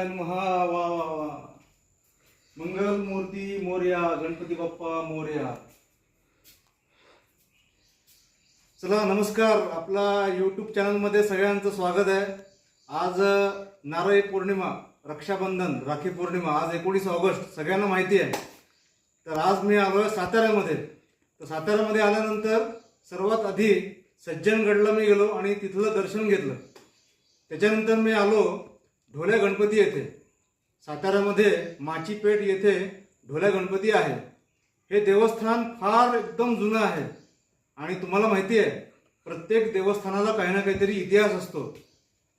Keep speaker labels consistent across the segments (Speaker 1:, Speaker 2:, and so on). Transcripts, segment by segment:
Speaker 1: नारायण महा वा वा वा. मंगल मूर्ती मोर्या गणपती बाप्पा मोर्या. चला नमस्कार. आपला यूट्यूब चॅनलमध्ये सगळ्यांचं स्वागत आहे. आज नारळी पौर्णिमा रक्षाबंधन राखी पौर्णिमा आज एकोणीस ऑगस्ट सगळ्यांना माहिती आहे. तर आज मी आलो आहे साताऱ्यामध्ये. तर साताऱ्यामध्ये आल्यानंतर सर्वात आधी सज्जनगडला मी गेलो आणि तिथलं दर्शन घेतलं. त्याच्यानंतर मी आलो ढोल्या गणपती येथे. साताऱ्यामध्ये माचीपेठ येथे ढोल्या गणपती आहे. हे देवस्थान फार एकदम जुनं आहे. आणि तुम्हाला माहिती आहे प्रत्येक देवस्थानाला काही ना काहीतरी इतिहास असतो.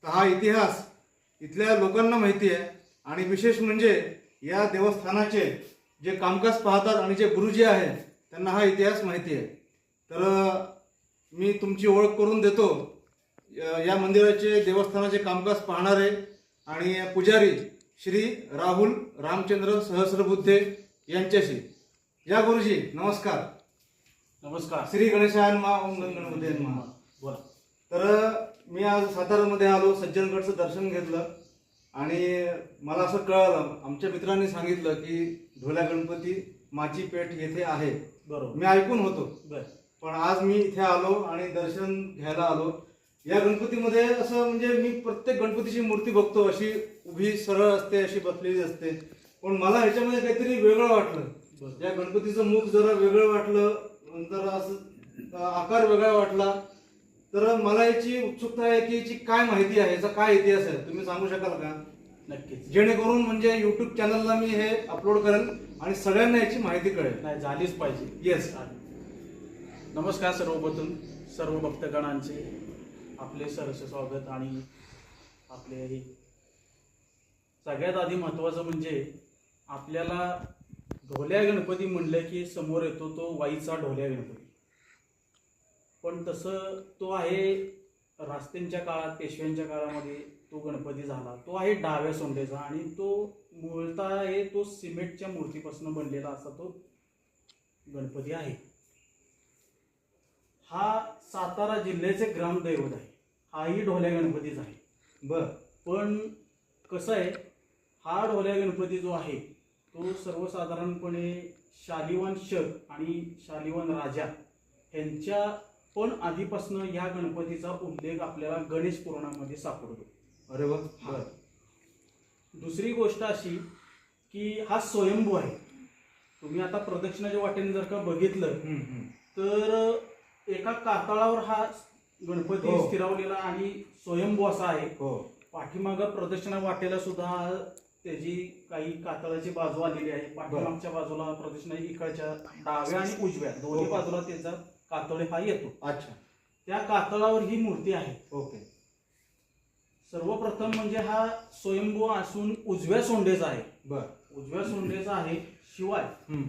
Speaker 1: तर हा इतिहास इथल्या लोकांना माहिती आहे. आणि विशेष म्हणजे या देवस्थानाचे जे कामकाज पाहतात आणि जे गुरुजी आहेत त्यांना हा इतिहास माहिती आहे. तर मी तुमची ओळख करून देतो. या या मंदिराचे देवस्थानाचे कामकाज पाहणारे आणि पुजारी श्री राहुल रामचंद्र सहस्रबुद्धे यांच्याशी. या गुरुजी नमस्कार.
Speaker 2: नमस्कार.
Speaker 1: श्री गणेशायन मा ओम गण गणपती महा
Speaker 2: बोला.
Speaker 1: तर मी आज साताऱ्यामध्ये आलो सज्जनगडचं दर्शन घेतलं आणि मला असं कळालं आमच्या मित्रांनी सांगितलं की ढोल्या गणपती माची पेठ येथे आहे.
Speaker 2: बरोबर.
Speaker 1: मी ऐकून होतो.
Speaker 2: बर.
Speaker 1: पण आज मी इथे आलो आणि दर्शन घ्यायला आलो. या गणपतीमध्ये असं म्हणजे मी प्रत्येक गणपतीची मूर्ती बघतो अशी उभी सरळ असते अशी बसलेली असते. पण मला ह्याच्यामध्ये काहीतरी वेगळं वाटलं. या गणपतीचं मुख जरा वेगळं वाटलं नंतर असं आकार वेगळा वाटला. तर मला याची उत्सुकता आहे की याची काय माहिती आहे याचा काय इतिहास आहे तुम्ही सांगू शकाल का?
Speaker 2: नक्कीच.
Speaker 1: जेणेकरून म्हणजे युट्यूब चॅनलला मी हे अपलोड करेल आणि सगळ्यांना याची माहिती कळेल.
Speaker 2: नाही झालीच पाहिजे.
Speaker 1: येस
Speaker 2: नमस्कार सर्वप्रथम सर्व भक्तगणांचे. आपले सरस स्वागत आणि आपले हे. सगळ्यात आधी महत्वाचं म्हणजे आपल्याला ढोल्या गणपती म्हणलं की समोर येतो तो वाईचा ढोल्या गणपती. पण तसं तो आहे रास्त्यांच्या काळात पेशव्यांच्या काळामध्ये तो गणपती झाला. तो आहे डाव्या सोंडेचा आणि तो मूळतः आहे तो सिमेंटच्या मूर्तीपासून बनलेला असा तो गणपती आहे. हा सातारा जिल्ह्याचे ग्रामदैवत आहे. हाही ढोल्या गणपतीच आहे
Speaker 1: बर
Speaker 2: पण कसं आहे हा ढोल्या गणपती जो आहे तो सर्वसाधारणपणे शालिवान शक आणि शालिवान राजा यांच्या पण आधीपासून या गणपतीचा उल्लेख आपल्याला गणेश पुराणामध्ये सापडतो
Speaker 1: अरे वा. बर
Speaker 2: दुसरी गोष्ट अशी की हा स्वयंभू आहे तुम्ही आता प्रदक्षिणाच्या वाटेने जर का बघितलं. तर एका कातळावर हा गणपती
Speaker 1: हो.
Speaker 2: स्थिरावलेला आणि स्वयंभू असा आहे.
Speaker 1: हो.
Speaker 2: पाठीमागं प्रदक्षिणा वाटेला सुद्धा त्याची काही कातळाची बाजू आलेली आहे. पाठीमागच्या बाजूला प्रदक्षिणा इकडच्या डाव्या आणि उजव्या. दोन्ही
Speaker 1: ओके.
Speaker 2: बाजूला त्याचा कातळे हा येतो.
Speaker 1: अच्छा.
Speaker 2: त्या कातळावर ही मूर्ती आहे.
Speaker 1: ओके.
Speaker 2: सर्वप्रथम म्हणजे हा स्वयंभू असून उजव्या सोंडेचा आहे.
Speaker 1: बर.
Speaker 2: उजव्या सोंडेचा आहे शिवाय.
Speaker 1: हम्म,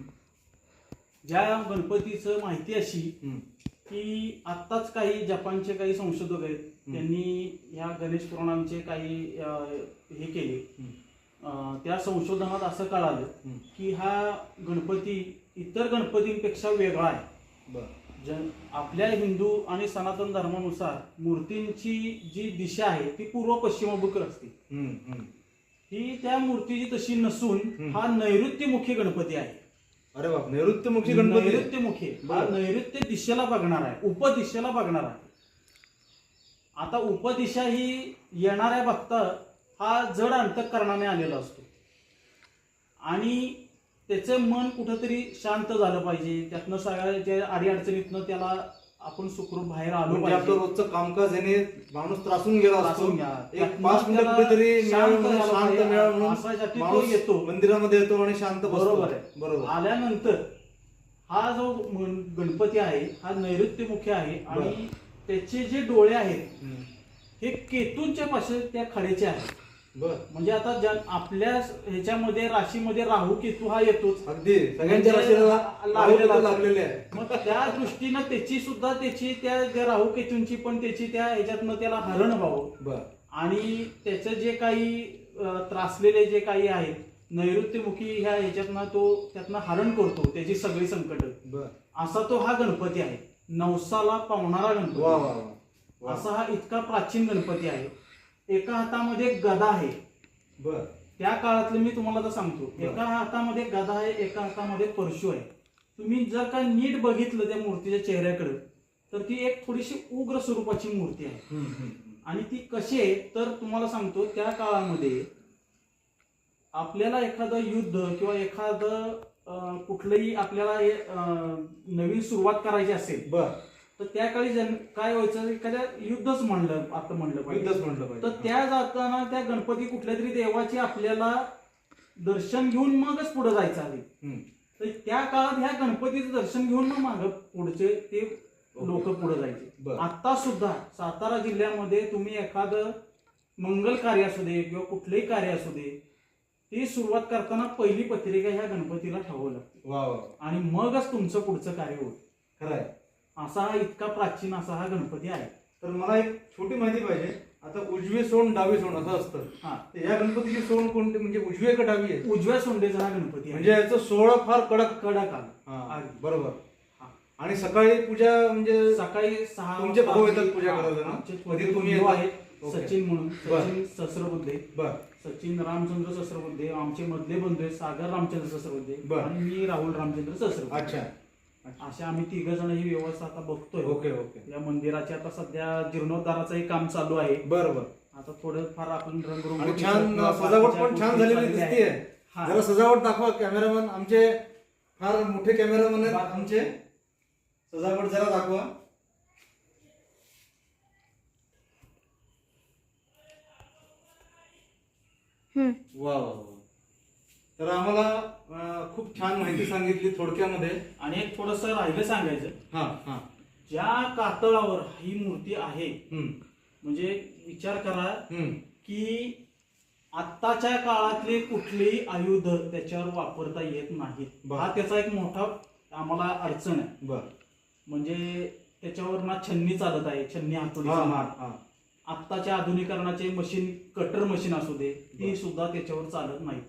Speaker 2: ज्या गणपतीचं माहिती अशी
Speaker 1: हम्म.
Speaker 2: की आत्ताच काही जपानचे काही संशोधक आहेत. त्यांनी ह्या गणेश पुराणांचे काही हे केले त्या संशोधनात असं कळालं. की हा गणपती इतर गणपतींपेक्षा वेगळा आहे आपल्या हिंदू आणि सनातन धर्मानुसार मूर्तींची जी दिशा आहे ती पूर्व पश्चिमाभिमुख असते. ही त्या मूर्तीची तशी नसून. हा नैऋत्यमुखी गणपती आहे
Speaker 1: अरे बाप नैऋत्यमुखी गणपती. आहे.
Speaker 2: नैऋत्यमुखी. हा
Speaker 1: बरं.
Speaker 2: नैऋत्य दिशेला बघणार आहे. उपदिशेला बघणार आहे. आता उपदिशा ही येणाऱ्या भक्त हा जड अंतकरणाने आलेला असतो. आणि त्याचं मन कुठंतरी शांत झालं पाहिजे. त्यातनं सगळ्या ज्या अडीअडचणीतनं त्याला आपण सुखरूप बाहेर आलो
Speaker 1: म्हणजे आपलं रोजचं कामकाज याने माणूस त्रासून गेला असतो
Speaker 2: त्रासून.
Speaker 1: एक पाच मिनिटं
Speaker 2: त्याला
Speaker 1: कुठेतरी
Speaker 2: शांत
Speaker 1: म्हणून, शांत
Speaker 2: पाहिजे.
Speaker 1: म्हणून
Speaker 2: असासाठी तो
Speaker 1: माणूस
Speaker 2: येतो.
Speaker 1: मंदिरामध्ये येतो आणि शांत बसतो
Speaker 2: बरोबर आहे.
Speaker 1: बरोबर
Speaker 2: आल्यानंतर हा जो मन- गणपती आहे हा नैऋत्यमुखी आहे आणि
Speaker 1: बरं.
Speaker 2: त्याचे जे डोळे आहेत
Speaker 1: हम्म.
Speaker 2: हे केतूंच्या पाशी त्या खड्याचे आहेत
Speaker 1: बर.
Speaker 2: म्हणजे आता ज्या आपल्या ह्याच्यामध्ये राशीमध्ये राहू केतू हा येतोच.
Speaker 1: अगदी. सगळ्यांच्या
Speaker 2: म्हणजे
Speaker 1: राशीला
Speaker 2: लागलेलं
Speaker 1: आहे.
Speaker 2: मग त्या दृष्टीनं त्याची सुद्धा त्याची त्या राहू केतूंची पण त्याची त्या ह्याच्यातनं त्याला हरण व्हावं.
Speaker 1: बर.
Speaker 2: आणि त्याचं जे काही अ, त्रासलेले जे काही आहेत नैऋत्यमुखी ह्या ह्याच्यातनं तो त्यातनं हरण करतो त्याची सगळी संकट.
Speaker 1: बर.
Speaker 2: असा तो हा गणपती आहे. नवसाला पावणारा
Speaker 1: वा
Speaker 2: गणपती
Speaker 1: वा वा वा.
Speaker 2: असा हा इतका प्राचीन गणपती आहे. एका हातामध्ये गदा आहे.
Speaker 1: बर.
Speaker 2: त्या काळातले मी तुम्हाला सांगतो.
Speaker 1: बरं.
Speaker 2: एका हातामध्ये गदा आहे एका हातामध्ये परशु आहे. तुम्ही जर का नीट बघितलं त्या मूर्तीच्या चेहऱ्याकडे तर ती एक थोडीशी उग्र स्वरूपाची मूर्ती आहे. आणि ती कशी आहे तर तुम्हाला सांगतो त्या काळामध्ये आपल्याला एखादं युद्ध किंवा एखादं अं, कुठलंही आपल्याला हे, अं, नवीन सुरुवात करायची असेल
Speaker 1: बर.
Speaker 2: तर त्या काळी जन काय व्हायचं? एखाद्या युद्धच म्हणलं आता म्हणलं पाहिजे.
Speaker 1: युद्धच म्हटलं
Speaker 2: तर
Speaker 1: पाहिजे
Speaker 2: त्या जाताना त्या गणपती कुठल्या तरी देवाची आपल्याला दर्शन घेऊन मगच पुढे जायचं आहे. तर त्या काळात ह्या गणपतीचं दर्शन घेऊन मग माग पुढचे ते लोक पुढे जायचे.
Speaker 1: बरं.
Speaker 2: आता सुद्धा सातारा जिल्ह्यामध्ये तुम्ही एखादं मंगल कार्य असू दे किंवा कुठलंही कार्य असू दे ती सुरुवात करताना पहिली पत्रिका ह्या गणपतीला ठेवावं लागते.
Speaker 1: वा वा.
Speaker 2: आणि मगच तुमचं पुढचं कार्य होत
Speaker 1: खरं आहे.
Speaker 2: असा हा इतका प्राचीन असा हा गणपती आहे
Speaker 1: तर मला एक छोटी माहिती पाहिजे आता उजवी सोंड डावी सोंड असं असतं
Speaker 2: हा
Speaker 1: तर या गणपतीची सोंड कोणती म्हणजे उजवी का डावी आहे
Speaker 2: उजव्या सोंडेचा हा गणपती आहे
Speaker 1: म्हणजे याचं सोहळा फार कडक
Speaker 2: कडक आला
Speaker 1: हा. बरोबर
Speaker 2: हा.
Speaker 1: आणि सकाळी पूजा म्हणजे
Speaker 2: सकाळी सहा
Speaker 1: तुमचे भाऊ येतात पूजा करायला ना?
Speaker 2: आमचे
Speaker 1: कधी
Speaker 2: थोडे
Speaker 1: तुम्ही येतात?
Speaker 2: आहेत
Speaker 1: ओके.
Speaker 2: सचिन म्हणून
Speaker 1: बर.
Speaker 2: सचिन सहस्रबुद्धे
Speaker 1: बर
Speaker 2: सचिन रामचंद्र सहस्रबुद्धे आमचे मधले बंधू आहेत सागर रामचंद्र सहस्रबुद्धे
Speaker 1: बर.
Speaker 2: आणि मी राहुल रामचंद्र सहस्रबुद्धे
Speaker 1: अच्छा
Speaker 2: असे आम्ही तिघ जण ही व्यवस्था आता बघतोय.
Speaker 1: Okay okay.
Speaker 2: या मंदिराचे आता सध्या जीर्णोद्धाराचंही काम चालू आहे.
Speaker 1: बर बर
Speaker 2: आता थोडं फार आपण रंगरंग
Speaker 1: आणि छान सजावट पण छान झालेली दिसतीये.
Speaker 2: हा.
Speaker 1: जरा सजावट दाखवा कॅमेरामन. आमचे फार मोठे कॅमेरामन आहेत. आमचे. सजावट जरा दाखवा. वा वा वा. तर आम्हाला खूप छान माहिती सांगितली थोडक्यामध्ये.
Speaker 2: आणि एक थोडस राहिलं सांगायचं.
Speaker 1: हा हा.
Speaker 2: ज्या कातळावर ही मूर्ती आहे
Speaker 1: हम्म.
Speaker 2: म्हणजे विचार करा
Speaker 1: हम्म.
Speaker 2: की आत्ताच्या काळातले कुठलेही आयुध त्याच्यावर वापरता येत नाहीत.
Speaker 1: बर.
Speaker 2: हा त्याचा एक मोठा आम्हाला अडचण आहे.
Speaker 1: बर.
Speaker 2: म्हणजे त्याच्यावर ना छन्नी चालत आहे छन्नी
Speaker 1: हा
Speaker 2: हातोडीचा
Speaker 1: हा
Speaker 2: मार
Speaker 1: हा.
Speaker 2: आत्ताच्या आधुनिकरणाचे मशीन कटर मशीन असू दे ती
Speaker 1: बर.
Speaker 2: सुद्धा त्याच्यावर चालत नाही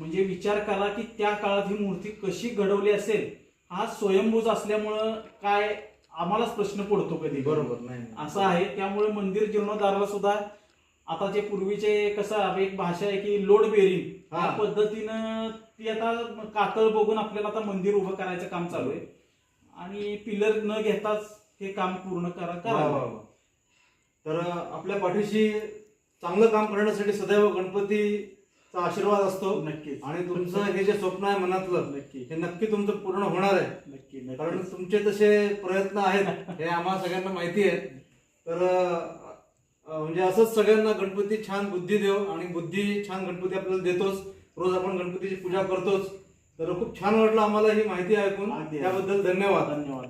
Speaker 2: म्हणजे विचार करा की त्या काळात ही मूर्ती कशी घडवली असेल हा स्वयंभूज असल्यामुळं काय आम्हालाच प्रश्न पडतो कधी
Speaker 1: बरोबर नाही.
Speaker 2: असं आहे त्यामुळे मंदिर जीर्णोद्धाराला सुद्धा आता जे पूर्वीचे कसं एक भाषा आहे की लोड बेरिंग. त्या पद्धतीनं ती आता कातळ बघून आपल्याला आता मंदिर उभं करायचं काम चालू आहे आणि पिलर न घेताच हे काम पूर्ण करा करावं.
Speaker 1: तर आपल्या पाठीशी चांगलं काम करण्यासाठी सदैव गणपतीचा आशीर्वाद असतो.
Speaker 2: नक्कीच.
Speaker 1: आणि तुमचं हे जे स्वप्न आहे मनातलं
Speaker 2: नक्की
Speaker 1: हे नक्की तुमचं पूर्ण होणार आहे.
Speaker 2: नक्की
Speaker 1: कारण
Speaker 2: नक्की
Speaker 1: तुमचे तसे प्रयत्न आहेत हे आम्हाला सगळ्यांना माहिती आहे. तर म्हणजे असंच सगळ्यांना गणपती छान बुद्धी देव आणि बुद्धी छान गणपती आपल्याला देतोच. रोज आपण गणपतीची पूजा करतोच. तर खूप छान वाटलं आम्हाला ही माहिती ऐकून. त्याबद्दल धन्यवाद.
Speaker 2: धन्यवाद.